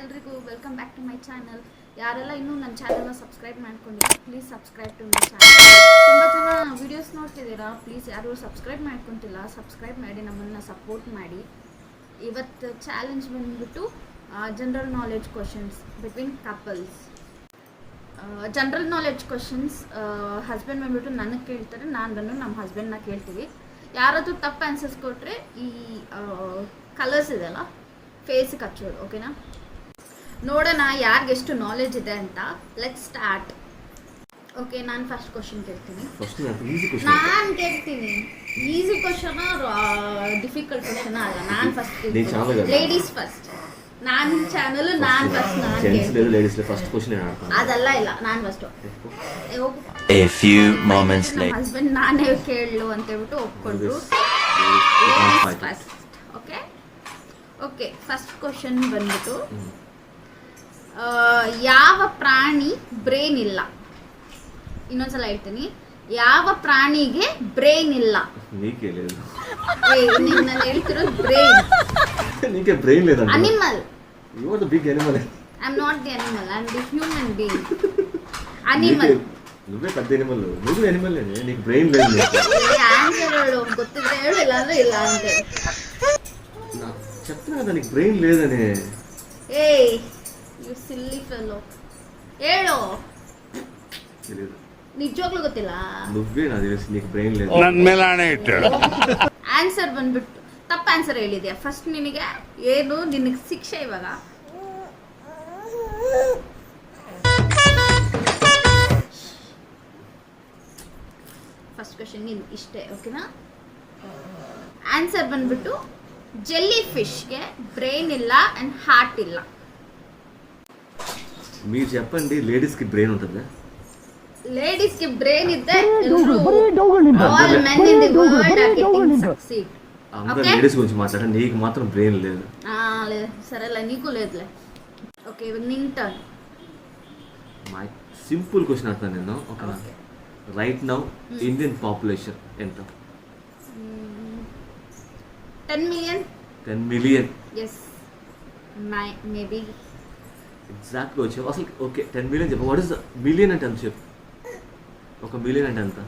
ಎಲ್ರಿಗೂ welcome back to my channel ಯಾರೆಲ್ಲ ಇನ್ನೂ ನನ್ನ ಚಾನಲ್ನ ಸಬ್ಸ್ಕ್ರೈಬ್ ಮಾಡ್ಕೊಂಡಿಲ್ಲ please subscribe to my channel ತುಂಬ ಜನ ವೀಡಿಯೋಸ್ ನೋಡ್ತಿದ್ದೀರಾ? ಪ್ಲೀಸ್ ಯಾರು ಸಬ್ಸ್ಕ್ರೈಬ್ ಮಾಡ್ಕೊತಿಲ್ಲ ಸಬ್ಸ್ಕ್ರೈಬ್ ಮಾಡಿ, ನಮ್ಮನ್ನು ಸಪೋರ್ಟ್ ಮಾಡಿ. ಇವತ್ತು ಚಾಲೆಂಜ್ ಬಂದ್ಬಿಟ್ಟು general knowledge questions between couples general knowledge questions husband ಬಂದ್ಬಿಟ್ಟು ನನಗೆ ಕೇಳ್ತಾರೆ, ನಾನು ಬಂದು ನಮ್ಮ ಹಸ್ಬೆಂಡ್ನ ಕೇಳ್ತೀವಿ. ಯಾರಾದರೂ ತಪ್ಪು ಆನ್ಸರ್ಸ್ ಕೊಟ್ಟರೆ ಈ ಕಲರ್ಸ್ ಇದೆಯಲ್ಲ ಫೇಸಿಗೆ ಹಚ್ಚೋದು ಓಕೆನಾ ನೋಡೋಣ ಯಾರಿಗೆಷ್ಟು ನಾಲೆಜ್ ಇದೆ ಅಂತ. ಲೆಟ್ ಸ್ಟಾರ್ಟ್ ಓಕೆ ನಾನು ಫಸ್ಟ್ ಕ್ವಶನ್ ಕೇಳ್ತೀನಿ. ಫಸ್ಟ್ ನಾನು ಕೇಳ್ತೀನಿ. ಈಸಿ ಕ್ವಶನ್ ಡಿಫಿಕಲ್ಟ್ ಕ್ವಶನ್ ಅಲ್ಲ. ನಾನು ಫಸ್ಟ್ ಲೇಡೀಸ್ ಫಸ್ಟ್ ನಾನು ಚಾನಲ್ ನಾನು ಫಸ್ಟ್ ನಾನು ಕೇಳ್ತೀನಿ. ಲೇಡೀಸ್ ಫಸ್ಟ್ ಕ್ವಶನ್ ಅದಲ್ಲ ಇಲ್ಲ ನಾನು first a few moments like. Husband ನಾನೇ ಕೇಳಲು ಅಂತ ಹೇಳ್ಬಿಟ್ಟು ಒಪ್ಕೊಂಡ್ರು. First okay okay first question ಬಂದ್ಬಿಟ್ಟು. ಯಾವ ಪ್ರಾಣಿ ಬ್ರೈನ್ ಇಲ್ಲ ಇನ್ನೊಂದ್ಸಲ ಹೇಳ್ತೀನಿ ಯಾವ ಪ್ರಾಣಿಗೆ ಬ್ರೈನ್ ಇಲ್ಲ ನೀ ಕೇಳಿದ್ರು ನಾನು ಹೇಳ್ತಿರೋದು ಬ್ರೈನ್ ನೀಕೆ ಬ್ರೈನ್ లేదండి animal you are the big animal I am not the animal I am the human being animal నువ్వే పెద్ద ఎనిమల్ నువ్వు ఎనిమల్ నీకు బ్రెయిన్ లేదు నీకు. ಆನ್ಸರ್ ಹೇಳು ಗೊತ್ತಿದ್ರೆ ಹೇಳು ಇಲ್ಲ ಅಂದ್ರೆ ಇಲ್ಲ ಅಂತ ಹೇಳು. నాకు చెప్తున్నా కదా నీకు బ్రెయిన్ లేదని ಏಯ್ you silly ನಿಜವಾಗ್ಲೂ ಗೊತ್ತಿಲ್ಲ? ನನ್ನ ಮೇಲೆ ಇಟ್ಟು ಆನ್ಸರ್ ಬಂದ್ಬಿಟ್ಟು. ತಪ್ಪ ಆನ್ಸರ್ ಹೇಳಿದ್ಯಾ? ಫಸ್ಟ್ ನಿನಗೆ ಏನು ನಿನಗೆ ಶಿಕ್ಷೆ ಇವಾಗ? ಫಸ್ಟ್ ಕ್ವಶನ್ ನಿನ್ ಇಷ್ಟೇ ಓಕೆನಾ ಆನ್ಸರ್ ಬಂದ್ಬಿಟ್ಟು ಜೆಲ್ಲಿ ಫಿಶ್ಗೆ ಬ್ರೈನ್ ಇಲ್ಲ ಆ್ಯಂಡ್ ಹಾರ್ಟ್ ಇಲ್ಲ. మీరు చెప్పండి లేడీస్కి బ్రెయిన్ ఉంటుందా లేడీస్కి brain ఇద్దే all men in the world are getting succeed అందరూ లేడీస్ గురించి మాట్లాడండి నీకు మాత్రం బ్రెయిన్ లేదు. సరేలే నీకు లేదులే. Okay evening turn my simple question అడుగుతాను నేను. ఒక రైట్ నౌ ఇండియన్ పాపులేషన్ ఎంత? Ten million ten million yes maybe ఎగ్జాక్ట్గా వచ్చావు. అసలు ఓకే టెన్ మిలియన్ చెప్పు. వాట్ ఇస్ మిలియన్ అంటే ఎంత చెప్పు. ఒక మిలియన్ అంటే ఎంత?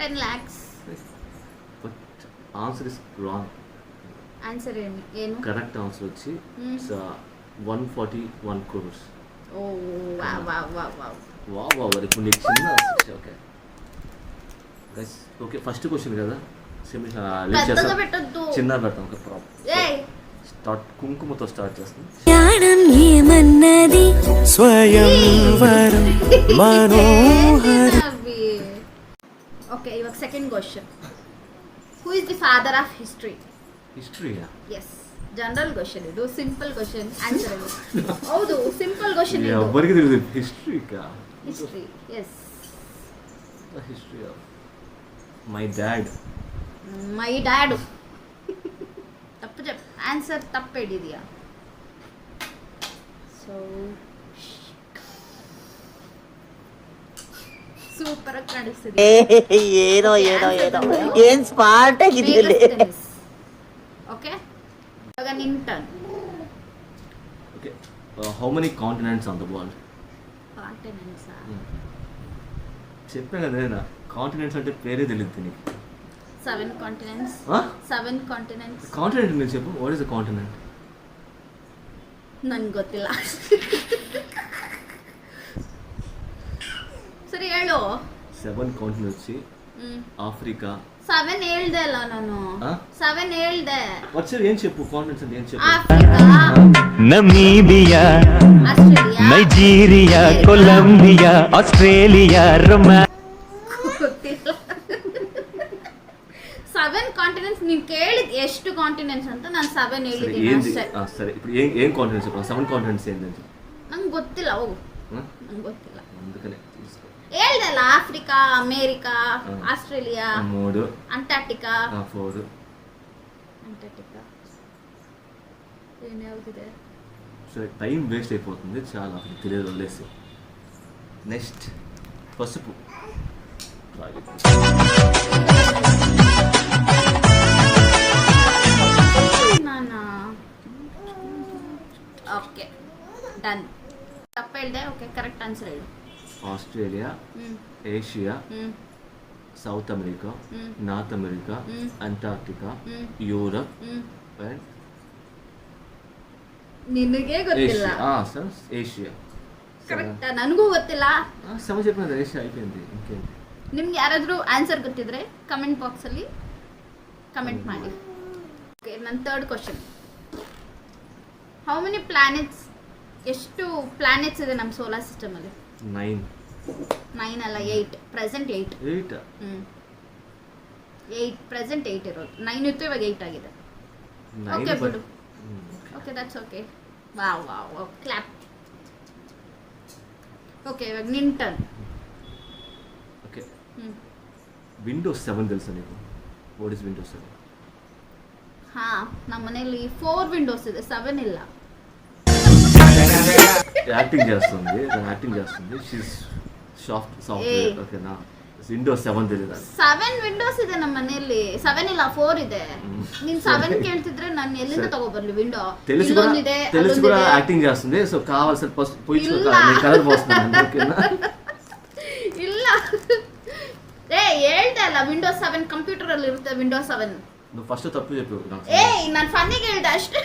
Ten lakhs but answer is wrong answer ಏನು కరెక్ట్ ఆన్సర్ వచ్చి. వన్ ఫార్టీ వన్ క్రోర్స్ ఓ వా వా వా వా. వా వా మరి ఇప్పుడు నీకు చిన్న okay guys okay first question కదా. సిమ్ పెద్దగా పెట్టొద్దు. చిన్న పెడతాం ఒక ప్రాబ్లం స్టార్ట్ కుంకుమతో స్టార్ట్ చేస్తాం ఏమన్నది స్వయంవరం మనోహర ఓకే ఇవాళ second question who is the father of history history is general question ಇದು ಸಿಂಪಲ್ ಕ್ವಶನ್ ಆನ್ಸರ್ ಇದು ಹೌದು ಸಿಂಪಲ್ ಕ್ವಶನ್ ಇದು ಒಬ್ಬರಿಗೆ ತಿಳಿದಿದೆ ಹಿಸ್ಟ್ರಿ ಕಾ history is the history of my dad my dad ತಪ್ಪು ತಪ್ಪು ಆನ್ಸರ್ ತಪ್ಪು ಹಿಡಿದೀಯಾ ಸೊ ಸೂಪರ್ ಆಗಿ ಕಾಣಿಸ್ತಿದೆ ಏನೋ ಏನೋ ಏನೋ ಏನ್ ಸ್ಮಾರ್ಟ್ ಆಗಿದೆಯಲ್ಲ ಓಕೆ ಇವಾಗ ನಿನ್ turn okay how many continents on the world continents చెప్పాను కదా నేను కాంటినెంట్స్ అంటే పేరే తెలియదు నీకు Seven continents seven continents continent నేను చెప్పు వాట్ ఇస్ అ కాంటినెంట్ ನನ್ಗೆ ಗೊತ್ತಿಲ್ಲ ಸರಿ ಹೇಳು సెవెన్ కాంటినెంట్ వచ్చి ಹ್ಮ್ ఆఫ్రికా ಸೆವೆನ್ ಹೇಳ್ದೆ ಅಲ್ಲ ನಾನು ಆ? ಸೆವೆನ್ ಹೇಳ್ದೆ వచ్చారు ఏం చెప్పు కాంటినెంట్స్ అంటే ఏం చెప్పు Africa Namibia Australia Nigeria Colombia Australia ರೊಮ್ಯಾ ನೀನ್ ಕೇಳಿದ್ ಎಷ್ಟು ಕಾಂಟಿನೆಂಟ್ಸ್ ಅಂತ ನಾನು ಸೆವೆನ್ సరే ಹೇಳಿದ್ದೀನಿ ఏంది ಅಷ್ಟೇ ఆ, సరే ఇప్పుడు ఏం ఏం కాంటినెంట్స్ చెప్పు సెవెన్ కాంటినెంట్స్ ఏంటని చెప్పు ನಂಗೆ ಗೊತ್ತಿಲ್ಲ ಹೋಗು ఆ? ನಂಗೆ ಗೊತ್ತಿಲ್ಲ అందుకనే తీసుకో ಹೇಳ್ದಲ್ಲ ಆಫ್ರಿಕಾ ಅಮೇರಿಕಾ ಹಾ. ಆಸ್ಟ್ರೇಲಿಯಾ ఆ, మూడు ಅಂಟಾರ್ಟಿಕಾ ఆ, ఫోర్ ಅಂಟಾರ್ಟಿಕಾ ಏನ್ ಯಾವ್ದಿದೆ సరే టైం వేస్ట్ అయిపోతుంది చాలా అసలు తెలియదు వదిలేసి నెక్స్ట్ పసుపు ನಾನು ಓಕೆ ಡನ್ ತಪ್ಪ ಹೇಳಿದೆ ಓಕೆ ಕರೆಕ್ಟ್ ಆನ್ಸರ್ ಹೇಳು. Australia Asia South America North America Antarctica Europe ನಿನಗೆ ಗೊತ್ತಿಲ್ಲ. ಹಾ ಸರ್ ಏಷ್ಯಾ. ಕರೆಕ್ಟ್ ನನಗೂ ಗೊತ್ತಿಲ್ಲ. ಸಮಾಜ ಏಷ್ಯಾ ಐತೆ ಅಂತ ನಿಮ್ಗೆ ಯಾರಾದರೂ ಆನ್ಸರ್ ಗೊತ್ತಿದ್ರೆ ಕಮೆಂಟ್ ಬಾಕ್ಸಲ್ಲಿ ಕಮೆಂಟ್ ಮಾಡಿ. ಓಕೆ ನನ್ನ third question how many planets ಎಷ್ಟು ಪ್ಲಾನೆಟ್ಸ್ ಇದೆ ನಮ್ಮ ಸೋಲಾರ್ ಸಿಸ್ಟಮ್ ಅಲ್ಲಿ? ನೈನ್ ನೈನ್ ಅಲ್ಲ ಏಯ್ಟ್ ಪ್ರೆಸೆಂಟ್ ಏಯ್ಟ್ ಏಯ್ಟ್ ಹ್ಞೂ ಏಯ್ಟ್ ಪ್ರೆಸೆಂಟ್ ಏಯ್ಟ್ ಇರೋದು. ನೈನ್ ಇತ್ತು ಇವಾಗ ಏಯ್ಟ್ ಆಗಿದೆ. ಓಕೆ ಬಿಡು. ಓಕೆ ದಟ್ಸ್ ಓಕೆ ವಾ ವಾ ವಾ ಓಕೆ ಇವಾಗ ನಿನ್ ಟರ್ನ್ ಓಕೆ ವಿಂಡೋಸ್ ಸೆವೆನ್ ಕೆಲಸ ನೀವು ವಾಟ್ ಇಸ್ ವಿಂಡೋಸ್ ಸೆವೆನ್ ಹಾಂ ನಮ್ಮ ಮನೇಲಿ ಫೋರ್ ವಿಂಡೋಸ್ ಇದೆ ಸೆವೆನ್ ಇಲ್ಲ. యాక్టింగ్ చేస్తుంది తను యాక్టింగ్ చేస్తుంది షీస్ సాఫ్ట్ సాఫ్ట్వేర్ Hey. ఓకేనా విండోస్ సెవెన్ తెలియదు ಸೆವೆನ್ ವಿಂಡೋಸ್ ಇದೆ ನಮ್ಮ ಮನೇಲಿ ಸೆವೆನ್ ಇಲ್ಲ ಫೋರ್ ಇದೆ ಹ್ಮ್. ನೀನ್ ಸೆವೆನ್ ಕೇಳ್ತಿದ್ರೆ ನಾನು ಎಲ್ಲಿಂದ ಸರಿ. ತಗೋಬರ್ಲಿ ವಿಂಡೋ తెలిసి కూడా ಇಲ್ಲೊಂದಿದೆ తెలిసి కూడా ಅಲ್ಲೊಂದಿದೆ యాక్టింగ్ చేస్తుంది సో కావాల్సిన ఫస్ట్ పోయి ಇಲ್ಲ. కలర్ పోస్తున్నాను ఓకేనా ಇಲ್ಲ ಏ ಹೇಳ್ದೆ ಅಲ್ಲ ವಿಂಡೋಸ್ ಸೆವೆನ್ ಕಂಪ್ಯೂಟರ್ ಅಲ್ಲಿ ಇರುತ್ತೆ ವಿಂಡೋಸ್ ಸೆವೆನ್ నువ్వు ఫస్ట్ తప్పు చెప్పు నాకు ಏಯ್ ನಾನು ಫನ್ನಿಗೆ ಹೇಳ್ದೆ ಅಷ್ಟೇ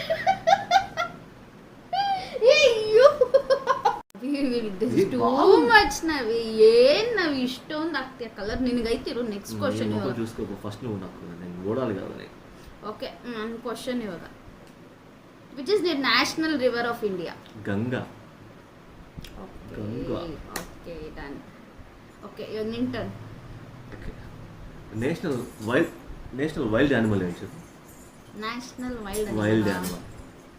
ಬಾವು. ಮಚ್ ನವಿ ಏನ್ ನಾವ್ ಇಷ್ಟೊಂದು ಆಗ್ತೀಯ ಕಲರ್ ನಿನಗೈತಿರು ನೆಕ್ಸ್ಟ್ ಕ್ವಶನ್ ముఖం ಇವಾಗ చూసుకో ఫస్ట్ నువ్వు నాకు నేను ఓడాలి కదా నీకు ಓಕೆ ನನ್ನ ಕ್ವಶನ್ ಇವಾಗ which is the national river of India Ganga Ganga. Okay done okay ಇವಾಗ ನಿನ್ turn national wild national wild animal ఏంటి చెప్పు national wild wild animal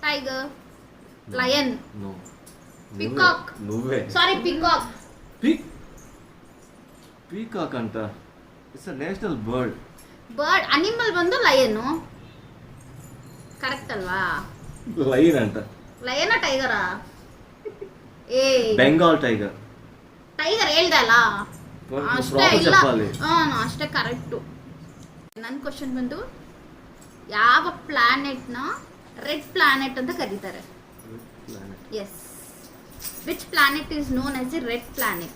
tiger lion no Peacock. నువ్వే ಸಾರಿ ಪಿಕಾಕ್ ಪೀಕಾಕ್ ಅಂತ. It's a national bird bird animal ಬಂದು lion correct ಅಲ್ವಾ? Lion ಅಂತ. ಲಯನ ಟೈಗರಾ ಏ. ಬೆಂಗಾಲ್ ಟೈಗರ್ ಟೈಗರ್ ಹೇಳ್ದಲ್ಲ ಅಷ್ಟೇ ಇಲ್ಲ. ಅಷ್ಟೇ ಕರೆಕ್ಟು ನನ್ನ ಕ್ವಶನ್ ಬಂದು ಯಾವ ಪ್ಲಾನೆಟ್ನ ರೆಡ್ ಪ್ಲಾನೆಟ್ ಅಂತ ಕರೀತಾರೆ? Yes which planet is known as a red planet?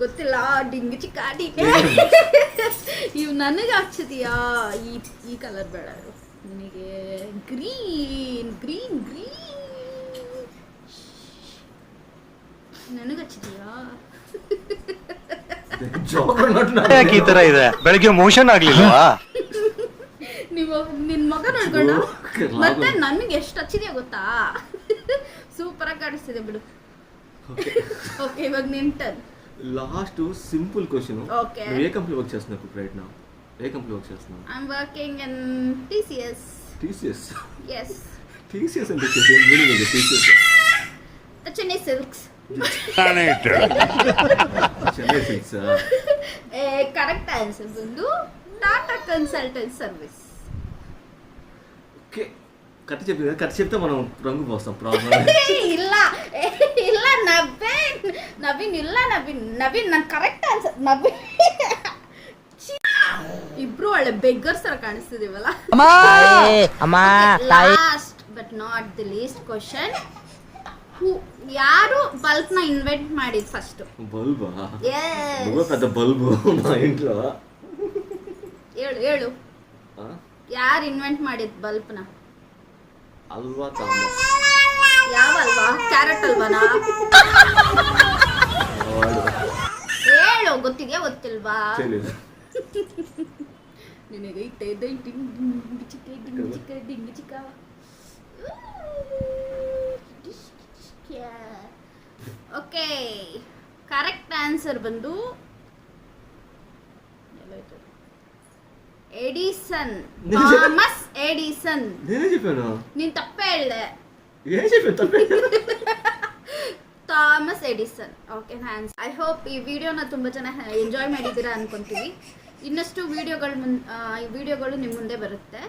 ಗೊತ್ತಿಲ್ಲ, ಡಿಂಗ್ ಚಿಕ್ಕ ಡಿಂಗ್ ಇವ್ ನನಗೆ ಹಚ್ಚಿದೀಯಾ? ಈ ಈ ಕಲರ್ ಬೇಡ. ನಿನಗೆ ಗ್ರೀನ್ ಗ್ರೀನ್ ಗ್ರೀನ್ ನನಗೆ ಹಚ್ಚಿದೀಯಾ? ಯಾಕೆ ಈ ತರ ಇದೆ ಬೆಳಗ್ಗೆ ಮೋಷನ್ ಆಗ್ಲಿಲ್ವಾ ನೀವು ನಿನ್ ಮಗ ನೋಡ್ಕೊಂಡ Joker, ಮತ್ತೆ ಲಾಗು. ನನ್ಗೆ ಎಷ್ಟು ಹಚ್ಚಿದೆಯಾ ಗೊತ್ತಾ ಸೂಪರ್ ಆಗಿ ಕಾಣಿಸ್ತಿದೆ ಬಿಡು ಓಕೆ ಇವಾಗ ನಿನ್ turn last simple question Okay. నువ్వు ఏ కంపెనీ వర్క్ చేస్తున్నావు ఇప్పుడు రైట్ నా ఏ కంపెనీ వర్క్ చేస్తున్నావు I am working in TCS TCS yes TCS అంటే మీనింగ్ ఉంది TCS the Chennai silks Chennai silks correct answer ಬಂದು Tata consultant service okay cut చెప్పింది కదా కట్ చెప్తే మనం రంగు పోస్తాం ప్రాబ్లం ಇಲ್ಲ ಏ, ಇಲ್ಲ ನವೀನ್ ನವೀನ್ ಇಲ್ಲ ನವೀನ್ ನವೀನ್ ನನ್ ಕರೆಕ್ಟ್ ಆನ್ಸರ್ ನವೀನ್ ಛೀ. ಇಬ್ರು ಒಳ್ಳೆ ಬೆಗ್ಗರ್ಸ್ ತರ ಕಾಣಿಸ್ತಿದೀವಲ್ಲ ಅಮ್ಮ ತಾಯಿ last but not the least question ಯಾರು ಬಲ್ಬ್ ನ ಇನ್ವೆಂಟ್ ಮಾಡಿದ್ ಫಸ್ಟ್ బల్బా నువ్వే పెద్ద బల్బు మా ఇంట్లో ಹೇಳು ಹೇಳು ఆ? ಯಾರು ಇನ್ವೆಂಟ್ ಮಾಡಿದ್ ಬಲ್ಬ್ ನ అల్వా థామస్ ಯಾವ ಅಲ್ವಾ ಕ್ಯಾರೆಟ್ ಅಲ್ವಾನಾ వాడు ಹೇಳು ಗೊತ್ತಿದ್ಯಾ ಗೊತ್ತಿಲ್ವಾ తెలియదు ನಿನಗೈತೆ ದಿಂಗ್ ದಿಂಗ್ ಚಿಕ್ಕ ದಿಂಗ್ ಚಿಕ್ಕ ದಿಂಗ್ ಚಿಕ್ಕ ಆನ್ಸರ್ ಬಂದು ಎಡಿಸನ್. Thomas Edison. ನೀನ್ ತಪ್ಪೇ ಹೇಳ್ದೆ. Thomas Edison. ಓಕೆ ಹ್ಯಾನ್ಸ್ ಐ ಹೋಪ್ ಈ ವಿಡಿಯೋನ ತುಂಬಾ ಜನ ಎಂಜಾಯ್ ಮಾಡಿದ್ದೀರಾ ಅನ್ಕೊಂತೀವಿ. ಇನ್ನಷ್ಟು ವಿಡಿಯೋಗಳು ಮುನ್ ಈ ವಿಡಿಯೋಗಳು ನಿಮ್ಮ ಮುಂದೆ ಬರುತ್ತೆ.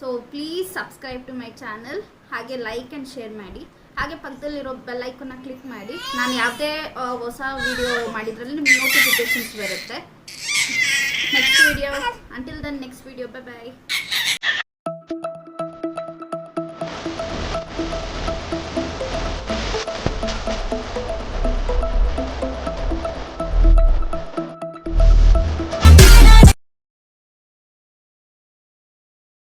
So please subscribe to my channel ಹಾಗೆ ಲೈಕ್ ಆ್ಯಂಡ್ ಶೇರ್ ಮಾಡಿ. ಹಾಗೆ ಪಕ್ಕದಲ್ಲಿರೋ ಬೆಲ್ಲೈಕನ್ನ ಕ್ಲಿಕ್ ಮಾಡಿ. ನಾನು ಯಾವುದೇ ಹೊಸ ವಿಡಿಯೋ ಮಾಡಿದ್ರಲ್ಲಿ ನಿಮ್ಗೆ ನೋಟಿಫಿಕೇಶನ್ಸ್ ಬರುತ್ತೆ. Next video until then next video bye bye